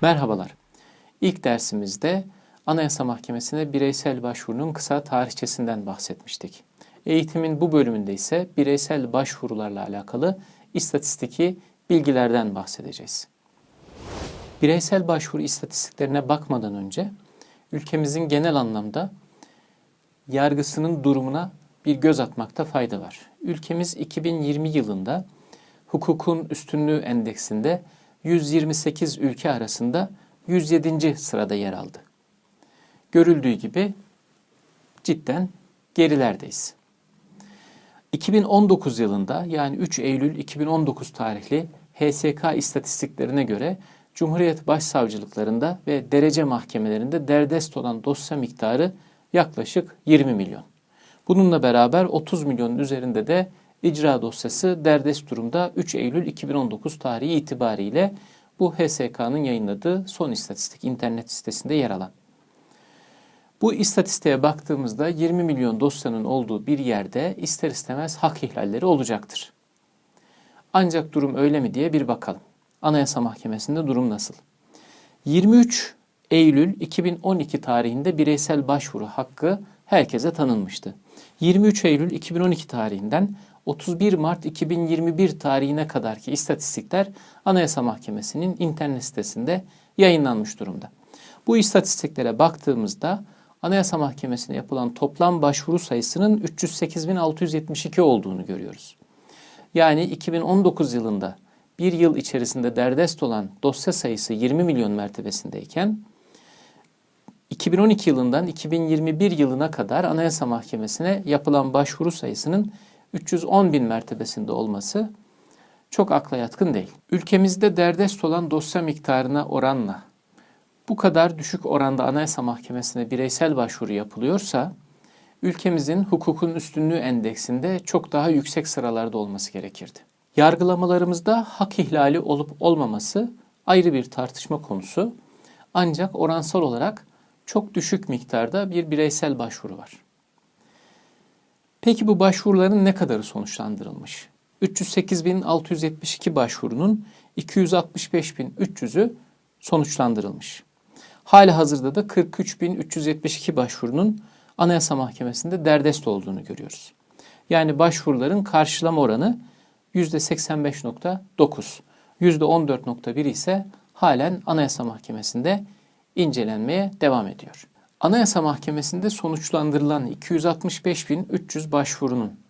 Merhabalar. İlk dersimizde Anayasa Mahkemesi'ne bireysel başvurunun kısa tarihçesinden bahsetmiştik. Eğitimin bu bölümünde ise bireysel başvurularla alakalı istatistiki bilgilerden bahsedeceğiz. Bireysel başvuru istatistiklerine bakmadan önce ülkemizin genel anlamda yargısının durumuna bir göz atmakta fayda var. Ülkemiz 2020 yılında hukukun üstünlüğü endeksinde 128 ülke arasında 107. sırada yer aldı. Görüldüğü gibi cidden gerilerdeyiz. 2019 yılında yani 3 Eylül 2019 tarihli HSK istatistiklerine göre Cumhuriyet Başsavcılıklarında ve derece mahkemelerinde derdest olan dosya miktarı yaklaşık 20 milyon. Bununla beraber 30 milyonun üzerinde de icra dosyası derdest durumda 3 Eylül 2019 tarihi itibariyle bu HSK'nın yayınladığı son istatistik internet sitesinde yer alan. Bu istatistiğe baktığımızda 20 milyon dosyanın olduğu bir yerde ister istemez hak ihlalleri olacaktır. Ancak durum öyle mi diye bir bakalım. Anayasa Mahkemesi'nde durum nasıl? 23 Eylül 2012 tarihinde bireysel başvuru hakkı herkese tanınmıştı. 23 Eylül 2012 tarihinden 31 Mart 2021 tarihine kadarki istatistikler Anayasa Mahkemesi'nin internet sitesinde yayınlanmış durumda. Bu istatistiklere baktığımızda Anayasa Mahkemesi'ne yapılan toplam başvuru sayısının 308.672 olduğunu görüyoruz. Yani 2019 yılında bir yıl içerisinde derdest olan dosya sayısı 20 milyon mertebesindeyken 2012 yılından 2021 yılına kadar Anayasa Mahkemesi'ne yapılan başvuru sayısının 310 bin mertebesinde olması çok akla yatkın değil. Ülkemizde derdest olan dosya miktarına oranla bu kadar düşük oranda Anayasa Mahkemesi'ne bireysel başvuru yapılıyorsa ülkemizin hukukun üstünlüğü endeksinde çok daha yüksek sıralarda olması gerekirdi. Yargılamalarımızda hak ihlali olup olmaması ayrı bir tartışma konusu. Ancak oransal olarak çok düşük miktarda bir bireysel başvuru var. Peki bu başvuruların ne kadarı sonuçlandırılmış? 308.672 başvurunun 265.300'ü sonuçlandırılmış. Hali hazırda da 43.372 başvurunun Anayasa Mahkemesi'nde derdest olduğunu görüyoruz. Yani başvuruların karşılama oranı %85.9, %14.1 ise halen Anayasa Mahkemesi'nde incelenmeye devam ediyor. Anayasa Mahkemesi'nde sonuçlandırılan 265.300 başvurunun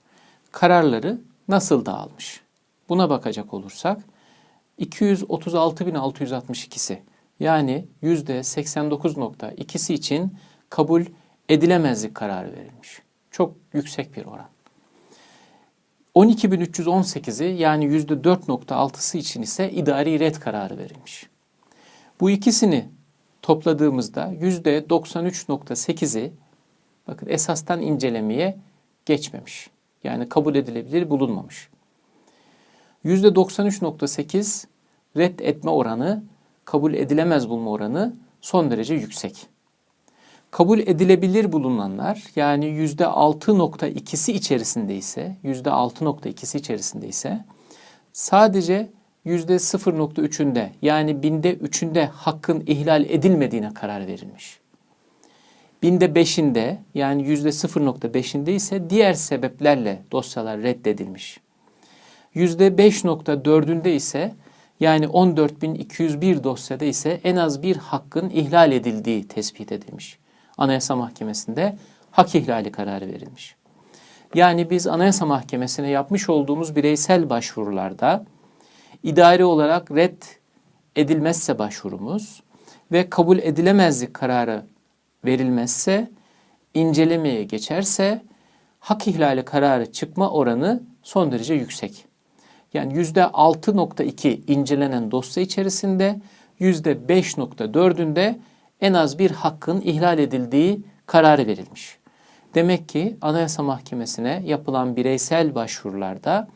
kararları nasıl dağılmış? Buna bakacak olursak 236.662'si yani %89.2'si için kabul edilemezlik kararı verilmiş. Çok yüksek bir oran. 12.318'i yani %4.6'sı için ise idari red kararı verilmiş. Bu ikisini topladığımızda %93.8'i bakın esastan incelemeye geçmemiş. Yani kabul edilebilir bulunmamış. %93.8 red etme oranı, kabul edilemez bulma oranı son derece yüksek. Kabul edilebilir bulunanlar yani %6.2'si içerisinde ise, %6.2'si içerisinde ise sadece %0.3'ünde yani binde üçünde hakkın ihlal edilmediğine karar verilmiş. Binde beşinde yani %0.5'inde ise diğer sebeplerle dosyalar reddedilmiş. %5.4'ünde ise yani 14.201 dosyada ise en az bir hakkın ihlal edildiği tespit edilmiş. Anayasa Mahkemesi'nde hak ihlali kararı verilmiş. Yani biz Anayasa Mahkemesi'ne yapmış olduğumuz bireysel başvurularda idari olarak red edilmezse başvurumuz ve kabul edilemezlik kararı verilmezse, incelemeye geçerse hak ihlali kararı çıkma oranı son derece yüksek. Yani %6.2 incelenen dosya içerisinde %5.4'ünde en az bir hakkın ihlal edildiği kararı verilmiş. Demek ki Anayasa Mahkemesi'ne yapılan bireysel başvurularda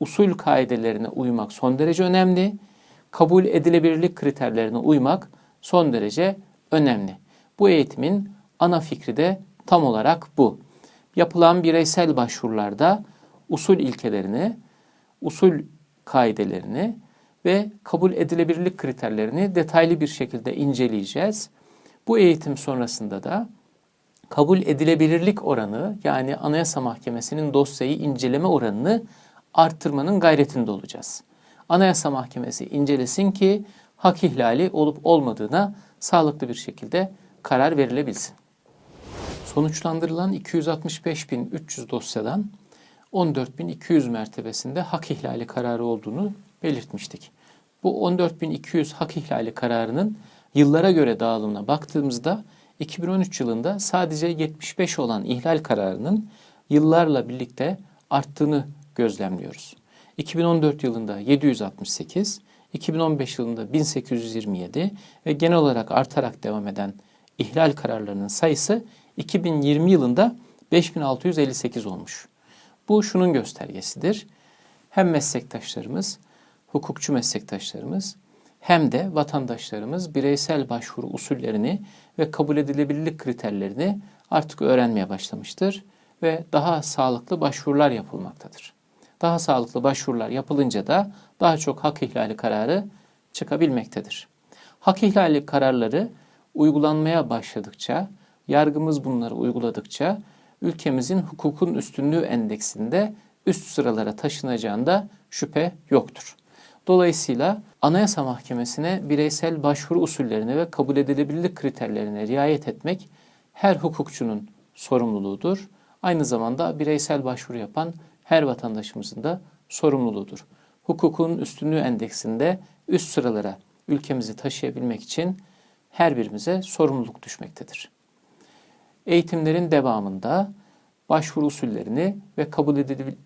usul kaidelerine uymak son derece önemli. Kabul edilebilirlik kriterlerine uymak son derece önemli. Bu eğitimin ana fikri de tam olarak bu. Yapılan bireysel başvurularda usul ilkelerini, usul kaidelerini ve kabul edilebilirlik kriterlerini detaylı bir şekilde inceleyeceğiz. Bu eğitim sonrasında da kabul edilebilirlik oranı yani Anayasa Mahkemesi'nin dosyayı inceleme oranını arttırmanın gayretinde olacağız. Anayasa Mahkemesi incelesin ki hak ihlali olup olmadığına sağlıklı bir şekilde karar verilebilsin. Sonuçlandırılan 265.300 dosyadan 14.200 mertebesinde hak ihlali kararı olduğunu belirtmiştik. Bu 14.200 hak ihlali kararının yıllara göre dağılımına baktığımızda 2013 yılında sadece 75 olan ihlal kararının yıllarla birlikte arttığını gözlemliyoruz. 2014 yılında 768, 2015 yılında 1827 ve genel olarak artarak devam eden ihlal kararlarının sayısı 2020 yılında 5658 olmuş. Bu şunun göstergesidir. Hem meslektaşlarımız, hukukçu meslektaşlarımız hem de vatandaşlarımız bireysel başvuru usullerini ve kabul edilebilirlik kriterlerini artık öğrenmeye başlamıştır ve daha sağlıklı başvurular yapılmaktadır. Daha sağlıklı başvurular yapılınca da daha çok hak ihlali kararı çıkabilmektedir. Hak ihlali kararları uygulanmaya başladıkça, yargımız bunları uyguladıkça ülkemizin hukukun üstünlüğü endeksinde üst sıralara taşınacağında şüphe yoktur. Dolayısıyla Anayasa Mahkemesi'ne bireysel başvuru usullerine ve kabul edilebilirlik kriterlerine riayet etmek her hukukçunun sorumluluğudur. Aynı zamanda bireysel başvuru yapan her vatandaşımızın da sorumluluğudur. Hukukun üstünlüğü endeksinde üst sıralara ülkemizi taşıyabilmek için her birimize sorumluluk düşmektedir. Eğitimlerin devamında başvuru usullerini ve kabul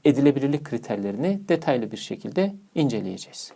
edilebilirlik kriterlerini detaylı bir şekilde inceleyeceğiz.